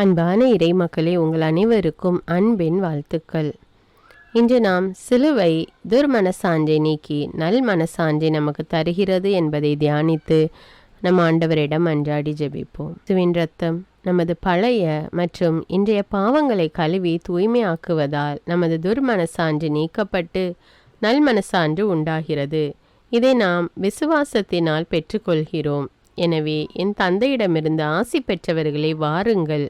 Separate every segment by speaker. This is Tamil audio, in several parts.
Speaker 1: அன்பான இறைமக்களே உங்கள் அனைவருக்கும் அன்பின் வாழ்த்துக்கள். இன்று நாம் சிலுவை துர்மனசாஞ்சை நீக்கி நல் மனசாஞ்சை நமக்கு தருகிறது என்பதை தியானித்து நம் ஆண்டவரிடம் அன்றாடி ஜெபிப்போம். சிவின் ரத்தம் நமது பழைய மற்றும் இன்றைய பாவங்களை கழுவி தூய்மையாக்குவதால் நமது துர்மனசான்று நீக்கப்பட்டு நல் மனசான்று உண்டாகிறது. இதை நாம் விசுவாசத்தினால் பெற்றுக்கொள்கிறோம். எனவே என் தந்தையிடமிருந்து ஆசி பெற்றவர்களை வாருங்கள்.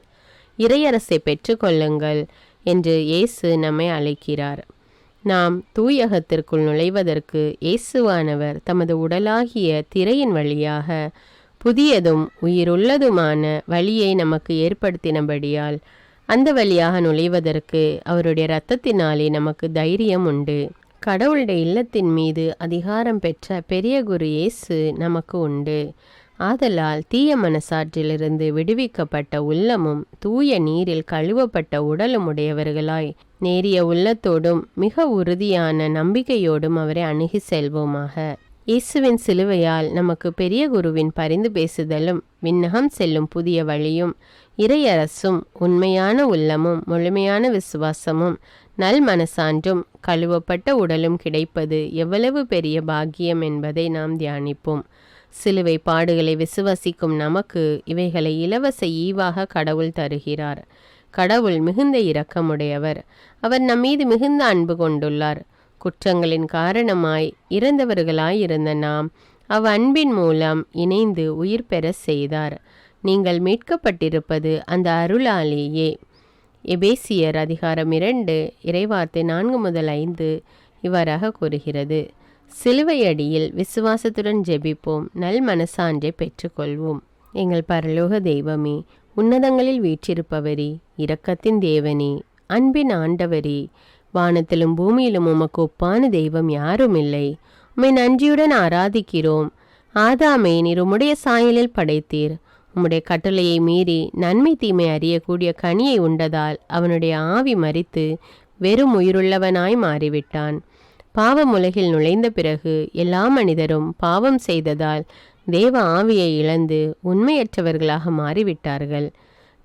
Speaker 1: இறையரசை பெற்றுக்கொள்ளுங்கள் என்று இயேசு நம்மை அழைக்கிறார். நாம் தூயகத்திற்குள் நுழைவதற்கு இயேசுவானவர் தமது உடலாகிய திரையின் வழியாக புதியதும் உயிருள்ளதுமான வழியை நமக்கு ஏற்படுத்தினபடியால் அந்த வழியாக நுழைவதற்கு அவருடைய இரத்தத்தினாலே நமக்கு தைரியம் உண்டு. கடவுளுடைய இல்லத்தின் மீது அதிகாரம் பெற்ற பெரிய குரு இயேசு நமக்கு உண்டு. ஆதலால் தீய மனசாற்றிலிருந்து விடுவிக்கப்பட்ட உள்ளமும் தூய நீரில் கழுவப்பட்ட உடலும் உடையவர்களாய் நேரிய உள்ளத்தோடும் மிக உறுதியான நம்பிக்கையோடும் அவரை அணுகி செல்வோமாக. இயேசுவின் சிலுவையால் நமக்கு பெரிய குருவின் பரிந்து பேசுதலும் விண்ணகம் செல்லும் புதிய வழியும் இறையரசும் உண்மையான உள்ளமும் முழுமையான விசுவாசமும் நல் மனசான்றும் கழுவப்பட்ட உடலும் கிடைப்பது எவ்வளவு பெரிய பாக்கியம் என்பதை நாம் தியானிப்போம். சிலுவை பாடுகளை விசுவசிக்கும் நமக்கு இவைகளை இலவச ஈவாக கடவுள் தருகிறார். கடவுள் மிகுந்த இரக்கமுடையவர். அவர் நம்மீது மிகுந்த அன்பு கொண்டுள்ளார். குற்றங்களின் காரணமாய் இறந்தவர்களாய் இருந்த நாம் அவ் அன்பின் மூலம் இணைந்து உயிர் பெற செய்தார். நீங்கள் மீட்கப்பட்டிருப்பது அந்த அருளாலேயே. எபேசியர் அதிகாரம் இரண்டு இறைவார்த்தை நான்கு முதல் ஐந்து இவ்வாறாக கூறுகிறது. சிலுவையடியில் விசுவாசத்துடன் ஜெபிப்போம் நல் மனசான்றை பெற்றுக்கொள்வோம். எங்கள் பரலோக தெய்வமே உன்னதங்களில் வீற்றிருப்பவரி இரக்கத்தின் தேவனே அன்பின் ஆண்டவரி வானத்திலும் பூமியிலும் உமக்கு ஒப்பான தெய்வம் யாரும் இல்லை உம்மை நன்றியுடன் ஆராதிக்கிறோம். ஆதாமே நீர் உம்முடைய சாயலில் படைத்தீர். உம்முடைய கட்டளையை மீறி நன்மை தீமை அறியக்கூடிய கனியை உண்டதால் அவனுடைய ஆவி மறித்து வெறும் உயிருள்ளவனாய் மாறிவிட்டான். பாவம் உலகில் நுழைந்த பிறகு எல்லா மனிதரும் பாவம் செய்ததால் தேவ ஆவியை இழந்து உண்மையற்றவர்களாக மாறிவிட்டார்கள்.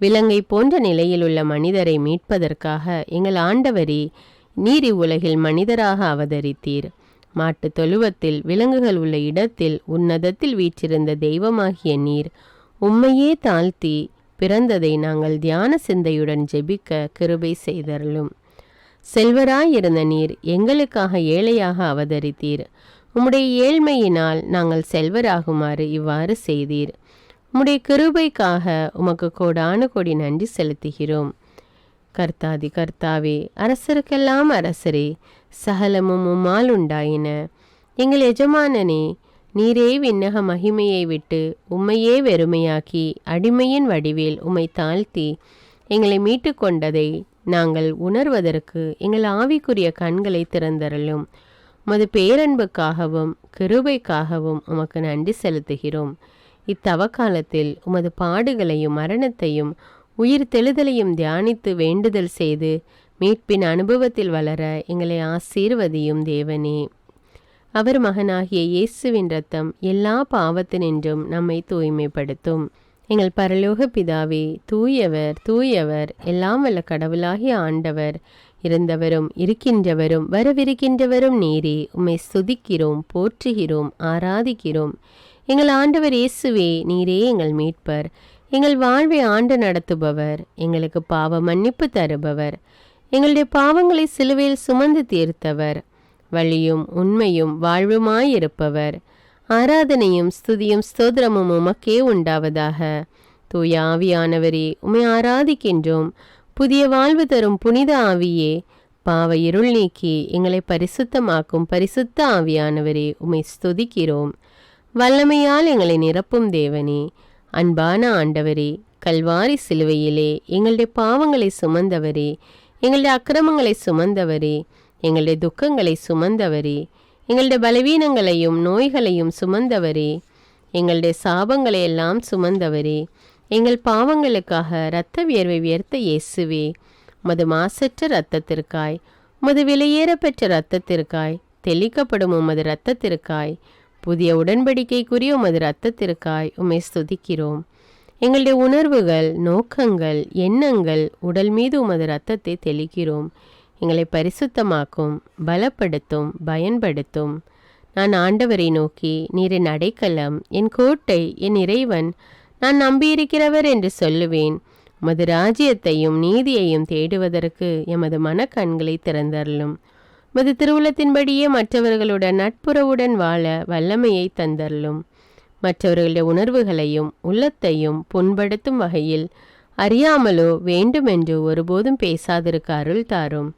Speaker 1: விலங்கை போன்ற நிலையில் உள்ள மனிதரை மீட்பதற்காக எங்கள் ஆண்டவரி நீர் இவ்வுலகில் மனிதராக அவதரித்தீர். மாட்டு தொழுவத்தில் விலங்குகள் உள்ள இடத்தில் உன்னதத்தில் வீற்றிருந்த தெய்வமாகிய நீர் உம்மையே தாழ்த்தி பிறந்ததை நாங்கள் தியான சிந்தையுடன் ஜெபிக்க கிருபை செய்தருளும். செல்வராயிருந்த நீர் எங்களுக்காக ஏழையாக அவதரித்தீர். உம்முடைய ஏழ்மையினால் நாங்கள் செல்வராகுமாறு இவ்வாறு செய்தீர். உம்முடைய கிருபைக்காக உமக்கு கோடான கோடி நன்றி செலுத்துகிறோம். கர்த்தாதி கர்த்தாவே அரசருக்கெல்லாம் அரசரே சகலமும் உம்மால் உண்டாயின. எங்கள் எஜமானனே நீரே விண்ணக மகிமையை விட்டு உம்மையே வெறுமையாக்கி அடிமையின் வடிவில் உம்மை தாழ்த்தி எங்களை மீட்டு கொண்டதை நாங்கள் உணர்வதற்கு எங்கள் ஆவிக்குரிய கண்களை திறந்தருளும். உமது பேரன்புக்காகவும் கிருபைக்காகவும் உமக்கு நன்றி செலுத்துகிறோம். இத்தவ காலத்தில் உமது பாடுகளையும் மரணத்தையும் உயிர் தெழுதலையும் தியானித்து வேண்டுதல் செய்து மீட்பின் அனுபவத்தில் வளர எங்களை ஆசீர்வதியும் தேவனே. அவர் மகனாகிய இயேசுவின் ரத்தம் எல்லா பாவத்தினின்றும் நம்மை தூய்மைப்படுத்தும். எங்கள் பரலோக பிதாவே தூயவர் தூயவர் எல்லாம் வல்ல கடவுளாகிய ஆண்டவர். இருந்தவரும் இருக்கின்றவரும் வரவிருக்கின்றவரும் நீரே. உம்மை சுதிக்கிறோம் போற்றுகிறோம் ஆராதிக்கிறோம். எங்கள் ஆண்டவர் இயேசுவே நீரே எங்கள் மீட்பர். எங்கள் வாழ்வை ஆண்டு நடத்துபவர். எங்களுக்கு பாவ மன்னிப்பு தருபவர். எங்களுடைய பாவங்களை சிலுவையில் சுமந்து தீர்த்தவர். வழியும் உண்மையும் வாழ்வுமாயிருப்பவர் ஆராதனையும் ஸ்துதியும் ஸ்தோத்திரமும் உமக்கே உண்டாவதாக. தூய ஆவியானவரே உமை ஆராதிக்கின்றோம். புதிய வாழ்வு தரும் புனித ஆவியே பாவ இருள் நீக்கி எங்களை பரிசுத்தமாக்கும் பரிசுத்த ஆவியானவரே உமை ஸ்துதிக்கிறோம். வல்லமையால் எங்களை நிரப்பும் தேவனே அன்பான ஆண்டவரே கல்வாரி சிலுவையிலே எங்களுடைய பாவங்களை சுமந்தவரே எங்களுடைய அக்கிரமங்களை சுமந்தவரே எங்களுடைய துக்கங்களை சுமந்தவரே எங்களுடைய பலவீனங்களையும் நோய்களையும் சுமந்தவரே. எங்களுடைய சாபங்களை எல்லாம் சுமந்தவரே. எங்கள் பாவங்களுக்காக இரத்த வியர்வை வியர்த்த இயேசுவே. மது மாசற்ற இரத்தத்திற்காய் மது விலையேறப்பெற்ற இரத்தத்திற்காய் தெளிக்கப்படும் உமது இரத்தத்திற்காய் புதிய உடன்படிக்கைக்குரிய உமது இரத்தத்திற்காய் உமை ஸ்துதிக்கிறோம். எங்களுடைய உணர்வுகள் நோக்கங்கள் எண்ணங்கள் உடல் மீது உமது இரத்தத்தை தெளிக்கிறோம். எங்களை பரிசுத்தமாக்கும் பலப்படுத்தும் பயன்படுத்தும். நான் ஆண்டவரை நோக்கி நீர் என் அடைக்கலம் என் கோட்டை என் இறைவன் நான் நம்பியிருக்கிறவர் என்று சொல்லுவேன். உமது ராஜ்யத்தையும் நீதியையும் தேடுவதற்கு எமது மனக்கண்களை திறந்தருளும். உமது திருவுளத்தின்படியே மற்றவர்களுடன் நட்புறவுடன் வாழ வல்லமையை தந்தருளும். மற்றவர்களுடைய உணர்வுகளையும் உள்ளத்தையும் புண்படுத்தும் வகையில் அறியாமலோ வேண்டுமென்றோ ஒருபோதும் பேசாதிருக்க அருள் தாரும்.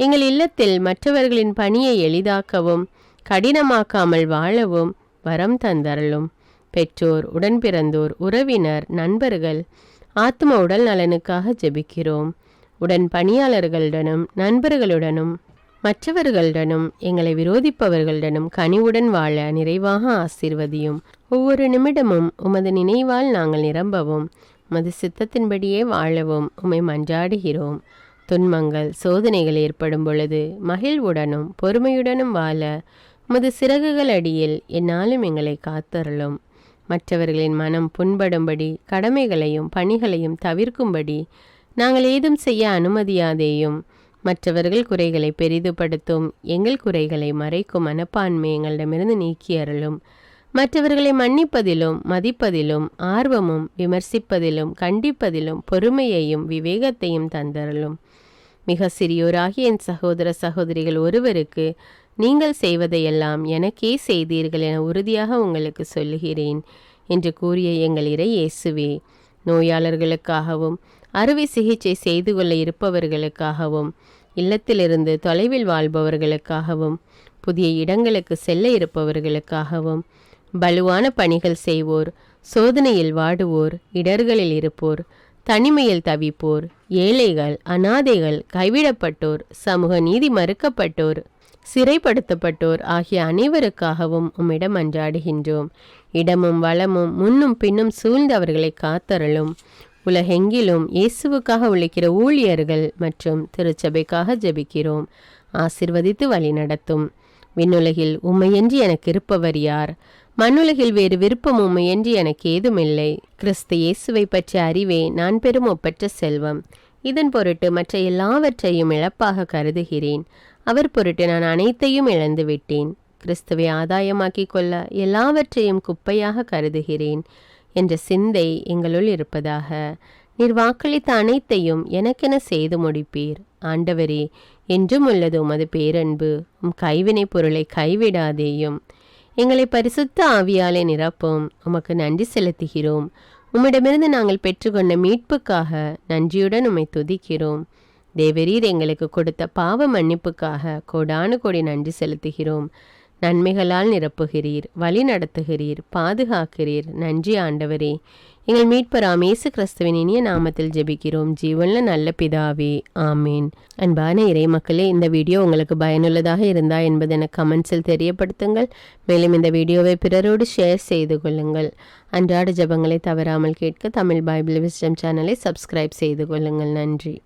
Speaker 1: எங்கள் இல்லத்தில் மற்றவர்களின் பணியை எளிதாக்கவும் கடினமாக்காமல் வாழவும் வரம் தந்தரலும் பெற்றோர் உடன்பிறந்தோர் உறவினர் நண்பர்கள் ஆத்ம உடல் நலனுக்காக ஜெபிக்கிறோம். உடன் பணியாளர்களுடனும் நண்பர்களுடனும் மற்றவர்களுடனும் எங்களை விரோதிப்பவர்களுடனும் கனிவுடன் வாழ நிறைவாக ஆசீர்வதியும். ஒவ்வொரு நிமிடமும் உமது நினைவால் நாங்கள் நிரம்பவும் உமது சித்தத்தின்படியே வாழவும் உம்மை மன்றாடுகிறோம். துன்பங்கள் சோதனைகள் ஏற்படும் பொழுது மகிழ்வுடனும் பொறுமையுடனும் வாழ உமது சிறகுகள் அடியில் என்னாலும் எங்களை காத்தருளும். மற்றவர்களின் மனம் புண்படும்படி கடமைகளையும் பணிகளையும் தவிர்க்கும்படி நாங்கள் ஏதும் செய்ய அனுமதியாதேயும் மற்றவர்கள் குறைகளை பெரிதுபடுத்தும் எங்கள் குறைகளை மறைக்கும் மனப்பான்மை எங்களிடமிருந்து நீக்கி அருளும் மற்றவர்களை மன்னிப்பதிலும் மதிப்பதிலும் ஆர்வமும் விமர்சிப்பதிலும் கண்டிப்பதிலும் பொறுமையையும் விவேகத்தையும் தந்தருளும். மிக சிறியோராகிய என் சகோதர சகோதரிகள் ஒருவருக்கு நீங்கள் செய்வதையெல்லாம் எனக்கே செய்தீர்கள் என உறுதியாக உங்களுக்கு சொல்லுகிறேன் என்று கூறிய எங்கள் இறை இயேசுவே நோயாளர்களுக்காகவும் அறுவை சிகிச்சை செய்து கொள்ள இருப்பவர்களுக்காகவும் இல்லத்திலிருந்து தொலைவில் வாழ்பவர்களுக்காகவும் புதிய இடங்களுக்கு செல்ல இருப்பவர்களுக்காகவும் பலுவான பணிகள் செய்வோர் சோதனையில் வாடுவோர் இடர்களில் இருப்போர் தனிமையில் தவிப்போர் ஏழைகள் அனாதைகள் கைவிடப்பட்டோர் சமூக நீதி மறுக்கப்பட்டோர் சிறைப்படுத்தப்பட்டோர் ஆகிய அனைவருக்காகவும் உம்மிடம் அன்றாடுகின்றோம். இடமும் வளமும் முன்னும் பின்னும் சூழ்ந்தவர்களை காத்தரலும் காத்தருளும். உலகெங்கிலும் இயேசுவுக்காக உழைக்கிற ஊழியர்கள் மற்றும் திருச்சபைக்காக ஜெபிக்கிறோம். ஆசிர்வதித்து வழி நடத்தும் விண்ணுலகில் உண்மையன்றி எனக்கு இருப்பவர் யார்? மண்ணுலகில் வேறு விருப்பமும் என்று எனக்கு ஏதுமில்லை. கிறிஸ்து இயேசுவை பற்றிய அறிவே நான் பெறும் ஒப்பற்ற செல்வம். இதன் பொருட்டு மற்ற எல்லாவற்றையும் இழப்பாக கருதுகிறேன். அவர் பொருட்டு நான் அனைத்தையும் இழந்து விட்டேன் கிறிஸ்துவை ஆதாயமாக்கிக் கொள்ள எல்லாவற்றையும் குப்பையாக கருதுகிறேன் என்ற சிந்தை எங்களுள் இருப்பதாக. நீர் வாக்களித்த அனைத்தையும் எனக்கென செய்து முடிப்பீர். ஆண்டவரே என்றும் உள்ளது உமது பேரன்பு. உம் கைவினை பொருளை கைவிடாதேயும். எங்களை பரிசுத்த ஆவியாலே நிரப்பும். உமக்கு நன்றி செலுத்துகிறோம். உம்மிடமிருந்து நாங்கள் பெற்றுக்கொண்ட மீட்புக்காக நன்றியுடன் உம்மை துதிக்கிறோம். தேவரீர் எங்களுக்கு கொடுத்த பாவ மன்னிப்புக்காக கோடானு கோடி நன்றி செலுத்துகிறோம். நன்மைகளால் நிரப்புகிறீர் வழி நடத்துகிறீர் பாதுகாக்கிறீர். நன்றி ஆண்டவரே. எங்கள் மீட்பராம் இயேசு கிறிஸ்துவின் இனிய நாமத்தில் ஜெபிக்கிறோம். ஜீவனில் நல்ல பிதாவே ஆமீன். அன்பான இறை மக்களே இந்த வீடியோ உங்களுக்கு பயனுள்ளதாக இருந்தா என்பது என கமெண்ட்ஸில் தெரியப்படுத்துங்கள். மேலும் இந்த வீடியோவை பிறரோடு ஷேர் செய்து கொள்ளுங்கள். அன்றாட ஜபங்களை தவறாமல் கேட்க தமிழ் பைபிள் விஸ்டம் சேனலை சப்ஸ்கிரைப் செய்து கொள்ளுங்கள். நன்றி.